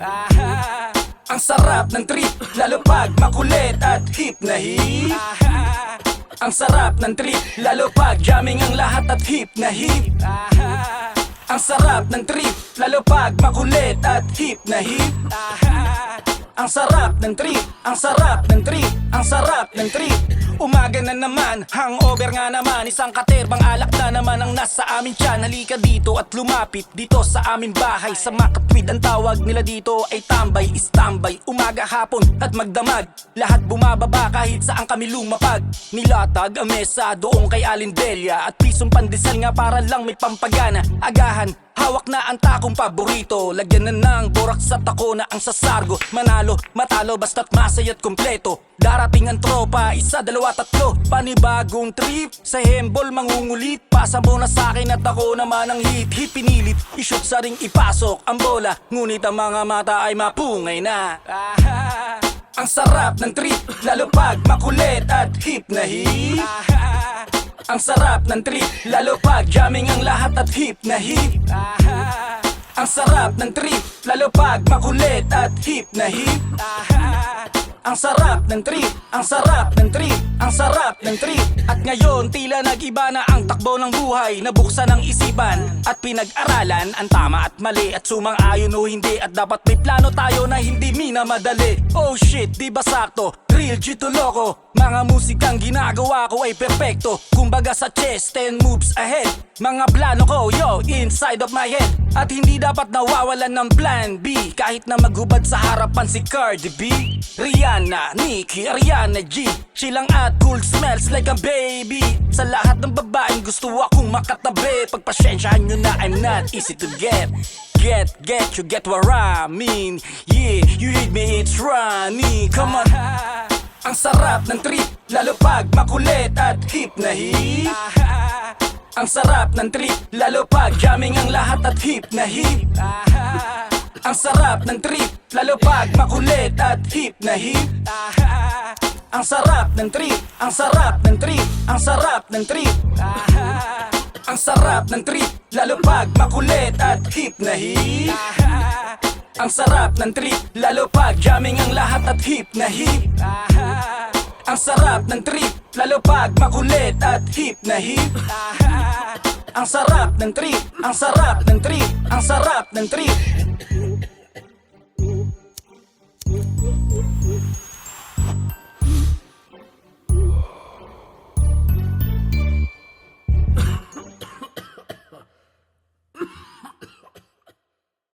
Ang sarap ng trip, lalo pag makulit at hip na hip Ang sarap ng trip, lalo pag jamming ang lahat at hip na hip Ang sarap ng trip, lalo pag makulit at hip na hip Ang sarap ng trip, ang sarap ng trip, ang sarap ng trip Umaga na naman, hangover nga naman. Isang katerbang alak na naman ang nasa amin tiyan Halika dito at lumapit dito sa aming bahay. Sa makatwid ang tawag nila dito ay tambay, istambay Umaga, hapon at magdamag. Lahat bumababa kahit saan kami lumapag. Nilatag ang mesa doon kay Alin Delia At pisong pandesal nga para lang may pampagana. Agahan, Hawak na ang takong paborito. Lagyan na ng borak sa tako na ang sasargo. Manalo, matalo, basta't masaya't kompleto Darating ang tropa, isa, dalawa, tatlo. Panibagong trip, sa hembol mangungulit. Pasa mo na sa'kin at ako naman ang hit. Hit pinilit, ishoot sa ring ipasok ang bola. Ngunit ang mga mata ay mapungay na. Ang sarap ng trip, lalo pag makulit at hip na hip ang sarap ng trip, lalo pag jamming ang lahat at hip na hip. Ang sarap ng trip, lalo pag makulit at hip na hip. Ang sarap ng trip, ang sarap ng trip, ang sarap ng trip. At ngayon tila nag-iba na ang takbo ng buhay. Nabuksan ang isipan at pinag-aralan Ang tama at mali. At sumang-ayon o hindi At dapat may plano tayo na hindi minamadali. Oh shit, di ba sakto? Real G to loco Mga musikang ginagawa ko ay perpekto. Kumbaga sa chest, 10 moves ahead. Mga plano ko, yo, inside of my head. At hindi dapat nawawalan ng plan B. Kahit na maghubad sa harapan si Cardi B. Rihanna, Nicki, Ariana G. Chilang at cool smells like a baby. Sa lahat ng babaeng gusto akong makatabi. Pagpasensyahan nyo na I'm not easy to get. Get, get, you get what I mean. Yeah, you hit me, it's Ronnie Come on Ang sarap ng trip, lalo pag makulit at hip na hip Ang sarap ng trip, lalo pag jamming ang lahat at hip na hip Ang sarap ng trip, lalo pag makulit at hip na hip Ang sarap ng trip, ang sarap ng trip, ang sarap ng trip. Ang sarap ng trip, lalo pag makulit at hip na hip Ang sarap ng trip, lalo pag jamming ang lahat at hip na hip Ang sarap ng trip, lalo pag makulit at hip na hip. Ang sarap ng trip, ang sarap ng trip, ang sarap ng trip